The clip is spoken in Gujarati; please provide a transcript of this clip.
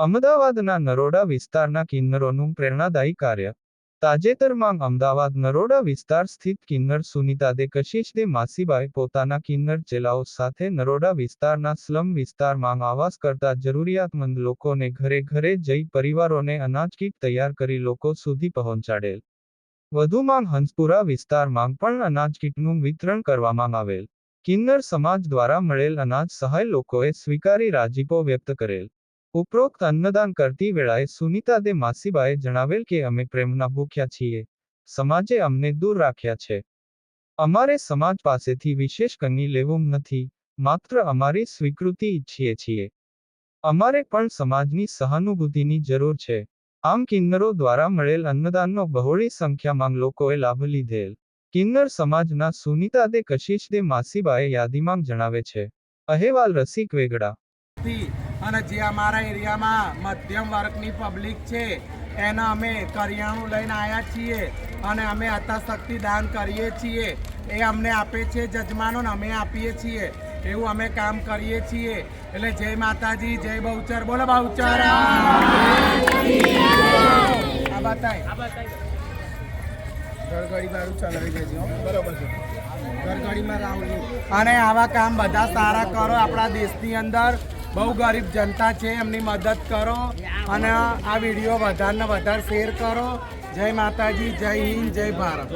અમદાવાદના નરોડા વિસ્તારના કિન્નરોનું પ્રેરણાદાયી કાર્ય. તાજેતરમાં અમદાવાદ નરોડા વિસ્તાર સ્થિત કિન્નર સુનિતાદે કશિશદે માસીબાએ પોતાના કિન્નર ચેલાઓ સાથે નરોડા વિસ્તારના સ્લમ વિસ્તારમાં આવાસ કરતા જરૂરિયાતમંદ લોકોને ઘરે ઘરે જઈ પરિવારોને અનાજ કીટ તૈયાર કરી લોકો સુધી પહોંચાડેલ. વધુમાં હંસપુરા વિસ્તારમાં પણ અનાજ કીટનું વિતરણ કરવામાં આવેલ. કિન્નર સમાજ દ્વારા મળેલ અનાજ સહાય લોકોએ સ્વીકારી રાજીપો વ્યક્ત કરેલ. ઉપરોક્ત અન્નદાન કરતી વેળાએ સુનીતાદે માસીબાએ જણાવેલ કે અમે પ્રેમના ભૂખ્યા છીએ. સમાજે અમને દૂર રાખ્યા છે. અમારે સમાજ પાસેથી વિશેષ કંઈ લેવું નથી. માત્ર અમારી સ્વીકૃતિ ઈચ્છીએ છીએ. અમારે પણ સમાજની સહાનુભૂતિની જરૂર છે. આમ કિન્નરો દ્વારા મળેલ અન્નદાનનો બહોળી સંખ્યામાં લોકોએ લાભ લીધેલ. કિન્નર સમાજના સુનીતાદે કશિશદે માસીબાએ યાદીમાં જણાવે છે. અહેવાલ રસિક વેગડા. થી. અને જે અમારા એરિયામાં મધ્યમ વર્ગની પબ્લિક છે એને અમે કરિયાણું લઈને આવ્યા છીએ અને અમે અતાશક્તિ દાન કરીએ છીએ. એ અમને આપે છે જજમાનો અમે આપીએ છીએ. એવું અમે કામ કરીએ છીએ. એટલે જય માતાજી જય બહુચર. બોલો બહુચર. આ બતાય. વાળું ચલાવી દેજો. બરોબર છે. ગરગડીમાં રાહુલ અને આવા કામ બધા સારા કરો આપણા દેશની અંદર. બહુ ગરીબ જનતા છે, એમની મદદ કરો અને આ વીડિયો વધારે ને વધારે શેર કરો. જય માતાજી, જય હિન્દ, જય ભારત.